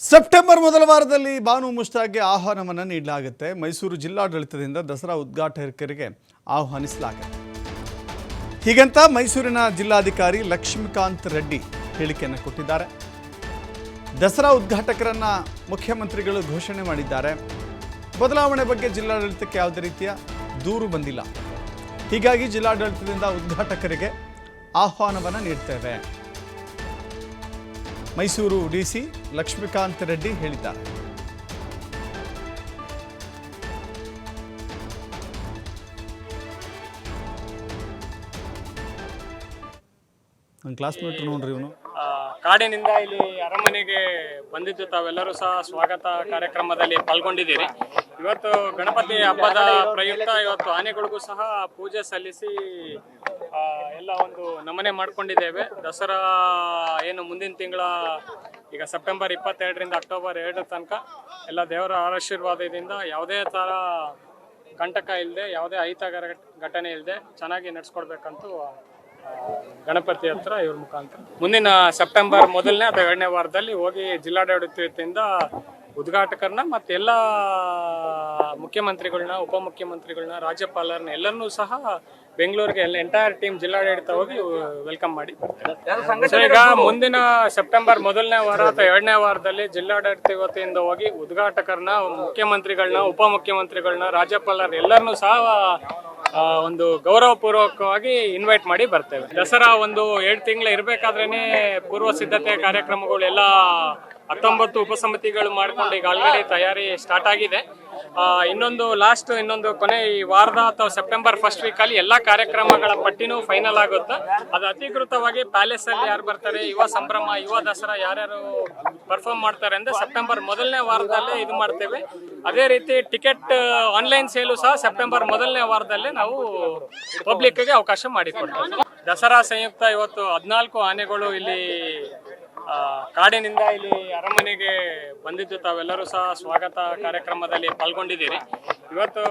September ಮೊದಲ ವಾರದಲ್ಲಿ ಬಾನು ಮುಷ್ತಾಗ್ಗೆ ಆಹ್ವಾನವನ್ನು ನೀಡಲಾಗುತ್ತೆ. ಮೈಸೂರು ಜಿಲ್ಲಾಡಳಿತದಿಂದ ದಸರಾ ಉದ್ಘಾಟಕರಿಗೆ ಆಹ್ವಾನಿಸಲಾಗುತ್ತೆ. ಹೀಗಂತ ಮೈಸೂರಿನ ಜಿಲ್ಲಾಧಿಕಾರಿ ಲಕ್ಷ್ಮೀಕಾಂತ್ ರೆಡ್ಡಿ ಹೇಳಿಕೆಯನ್ನು ಕೊಟ್ಟಿದ್ದಾರೆ. ದಸರಾ ಉದ್ಘಾಟಕರನ್ನ ಮುಖ್ಯಮಂತ್ರಿಗಳು ಘೋಷಣೆ ಮಾಡಿದ್ದಾರೆ. ಬದಲಾವಣೆ ಬಗ್ಗೆ ಜಿಲ್ಲಾಡಳಿತಕ್ಕೆ ಯಾವುದೇ ರೀತಿಯ ದೂರು ಬಂದಿಲ್ಲ. ಹೀಗಾಗಿ ಜಿಲ್ಲಾಡಳಿತದಿಂದ ಉದ್ಘಾಟಕರಿಗೆ ಆಹ್ವಾನವನ್ನು ನೀಡ್ತೇವೆ. ಮೈಸೂರು ಡಿಸಿ ಲಕ್ಷ್ಮೀಕಾಂತ್ ರೆಡ್ಡಿ ಹೇಳಿದ್ದಾರೆ. ಕ್ಲಾಸ್ಮೇಟ್ ನೋಡ್ರಿ ಇವನು. ಕಾಡಿನಿಂದ ಇಲ್ಲಿ ಅರಮನೆಗೆ ಬಂದಿದ್ದು ತಾವೆಲ್ಲರೂ ಸಹ ಸ್ವಾಗತ ಕಾರ್ಯಕ್ರಮದಲ್ಲಿ ಪಾಲ್ಗೊಂಡಿದ್ದೀರಿ. ಇವತ್ತು ಗಣಪತಿ ಹಬ್ಬದ ಪ್ರಯುಕ್ತ ಇವತ್ತು ಆನೆಗಳಿಗೂ ಸಹ ಪೂಜೆ ಸಲ್ಲಿಸಿ ಎಲ್ಲ ಒಂದು ನಮನೆ ಮಾಡ್ಕೊಂಡಿದ್ದೇವೆ. ದಸರಾ ಏನು ಮುಂದಿನ ತಿಂಗಳ, ಈಗ ಸೆಪ್ಟೆಂಬರ್ ಇಪ್ಪತ್ತೆರಡರಿಂದ ಅಕ್ಟೋಬರ್ ಎರಡರ ತನಕ ಎಲ್ಲ ದೇವರ ಆಶೀರ್ವಾದದಿಂದ ಯಾವುದೇ ಥರ ಕಂಟಕ ಇಲ್ಲದೆ, ಯಾವುದೇ ಅಹಿತಕರ ಘಟನೆ ಇಲ್ಲದೆ ಚೆನ್ನಾಗಿ ನಡ್ಸ್ಕೊಡ್ಬೇಕಂತೂ ಗಣಪತಿ ಹತ್ರ ಇವ್ರ ಮುಖಾಂತರ. ಮುಂದಿನ ಸೆಪ್ಟೆಂಬರ್ ಮೊದಲನೇ ಅಥವಾ ಎರಡನೇ ವಾರದಲ್ಲಿ ಹೋಗಿ ಜಿಲ್ಲಾಡಳಿತದಿಂದ ಉದ್ಘಾಟಕರನ್ನ ಮತ್ತೆ ಎಲ್ಲ ಮುಖ್ಯಮಂತ್ರಿಗಳನ್ನ, ಉಪಮುಖ್ಯಮಂತ್ರಿಗಳನ್ನ, ರಾಜ್ಯಪಾಲರನ್ನ ಎಲ್ಲರನ್ನೂ ಸಹ ಬೆಂಗಳೂರಿಗೆ ಎಲ್ಲ ಎಂಟೈರ್ ಟೀಮ್ ಜಿಲ್ಲಾಡಳಿತ ಹೋಗಿ ವೆಲ್ಕಮ್ ಮಾಡಿ. ಈಗ ಮುಂದಿನ ಸೆಪ್ಟೆಂಬರ್ ಮೊದಲನೇ ವಾರ ಅಥವಾ ಎರಡನೇ ವಾರದಲ್ಲಿ ಜಿಲ್ಲಾಡಳಿತ ವತಿಯಿಂದ ಹೋಗಿ ಉದ್ಘಾಟಕರನ್ನ, ಮುಖ್ಯಮಂತ್ರಿಗಳನ್ನ, ಉಪಮುಖ್ಯಮಂತ್ರಿಗಳನ್ನ ರಾಜ್ಯಪಾಲರ ಎಲ್ಲರನ್ನೂ ಸಹ ಒಂದು ಗೌರವಪೂರ್ವಕವಾಗಿ ಇನ್ವೈಟ್ ಮಾಡಿ ಬರ್ತೇವೆ. ದಸರಾ ಒಂದು ಎರಡು ತಿಂಗಳು ಇರಬೇಕಾದ್ರೇನೆ ಪೂರ್ವ ಸಿದ್ಧತೆ ಕಾರ್ಯಕ್ರಮಗಳು ಎಲ್ಲ ಹತ್ತೊಂಬತ್ತು ಉಪಸಮಿತಿಗಳು ಮಾಡಿಕೊಂಡು ಈಗ ಆಲ್ರೆಡಿ ತಯಾರಿ ಸ್ಟಾರ್ಟ್ ಆಗಿದೆ. ಇನ್ನೊಂದು ಲಾಸ್ಟ್ ಇನ್ನೊಂದು ಕೊನೆ ಈ ವಾರದ ಅಥವಾ ಸೆಪ್ಟೆಂಬರ್ ಫಸ್ಟ್ ವೀಕ್ ಅಲ್ಲಿ ಎಲ್ಲಾ ಕಾರ್ಯಕ್ರಮಗಳ ಪಟ್ಟಿನೂ ಫೈನಲ್ ಆಗುತ್ತೆ. ಅದು ಅಧಿಕೃತವಾಗಿ ಪ್ಯಾಲೇಸ್ ಅಲ್ಲಿ ಯಾರು ಬರ್ತಾರೆ, ಯುವ ಸಂಭ್ರಮ, ಯುವ ದಸರಾ ಯಾರ್ಯಾರು ಪರ್ಫಾರ್ಮ್ ಮಾಡ್ತಾರೆ ಅಂದ್ರೆ ಸೆಪ್ಟೆಂಬರ್ ಮೊದಲನೇ ವಾರದಲ್ಲೇ ಇದು ಮಾಡ್ತೇವೆ. ಅದೇ ರೀತಿ ಟಿಕೆಟ್ ಆನ್ಲೈನ್ ಸೇಲು ಸಹ ಸೆಪ್ಟೆಂಬರ್ ಮೊದಲನೇ ವಾರದಲ್ಲೇ ನಾವು ಪಬ್ಲಿಕ್ಗೆ ಅವಕಾಶ ಮಾಡಿಕೊಡ್ತೇವೆ. ದಸರಾ ಸಂಯುಕ್ತ ಇವತ್ತು ಹದಿನಾಲ್ಕು ಆನೆಗಳು ಇಲ್ಲಿ ಕಾಡಿನಿಂದ ಇಲ್ಲಿ ಅರಮನೆಗೆ ಬಂದಿದ್ದು ತಾವೆಲ್ಲರೂ ಸಹ ಸ್ವಾಗತ ಕಾರ್ಯಕ್ರಮದಲ್ಲಿ ಪಾಲ್ಗೊಂಡಿದ್ದೀರಿ. ಇವತ್ತು